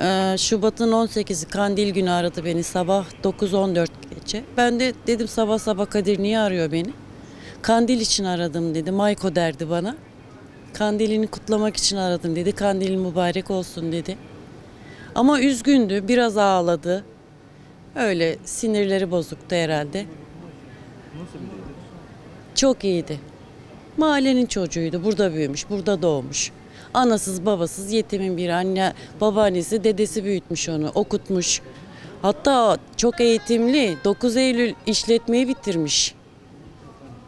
Ee, Şubat'ın 18'i Kandil günü aradı beni sabah 9.14 gece. Ben de dedim sabah sabah Kadir niye arıyor beni? Kandil için aradım dedi. Mayko derdi bana. Kandilini kutlamak için aradım dedi. Kandilin mübarek olsun dedi. Ama üzgündü, biraz ağladı. Öyle sinirleri bozuktu herhalde. Çok iyiydi. Mahallenin çocuğuydu. Burada büyümüş, burada doğmuş. Anasız babasız yetimin bir anne, babaannesi, dedesi büyütmüş onu, okutmuş. Hatta çok eğitimli. 9 Eylül işletmeyi bitirmiş.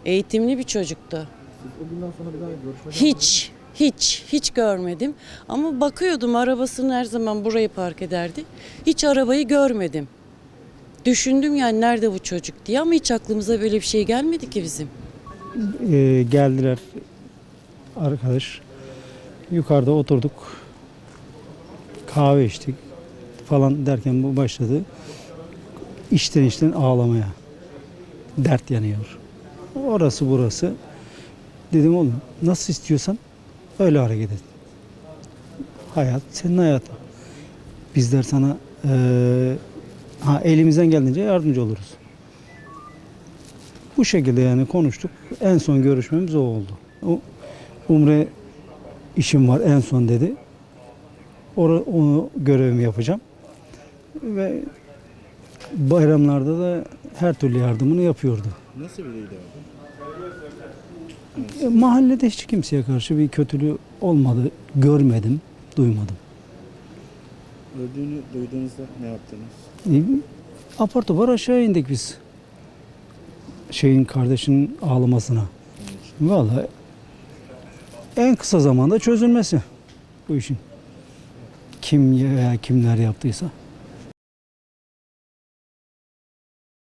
Eğitimli bir çocuktu. O günden sonra bir daha görüşme Hiç, hiç, hiç görmedim. Ama bakıyordum arabasını her zaman burayı park ederdi. Hiç arabayı görmedim. Düşündüm yani nerede bu çocuk diye ama hiç aklımıza böyle bir şey gelmedi ki bizim. Ee, geldiler arkadaş. Yukarıda oturduk. Kahve içtik falan derken bu başladı. İçten içten ağlamaya. Dert yanıyor. Orası burası. Dedim oğlum nasıl istiyorsan öyle hareket et. Hayat senin hayatın. Bizler sana eee, ha, elimizden geldiğince yardımcı oluruz. Bu şekilde yani konuştuk. En son görüşmemiz o oldu. O Umre işim var en son dedi. Or onu görevimi yapacağım. Ve bayramlarda da her türlü yardımını yapıyordu. Nasıl biriydi abi? Mahallede hiç kimseye karşı bir kötülüğü olmadı. Görmedim, duymadım. Öldüğünü duyduğunuzda ne yaptınız? E, apar topar aşağı indik biz. Şeyin kardeşinin ağlamasına. Vallahi en kısa zamanda çözülmesi bu işin. Kim veya kimler yaptıysa.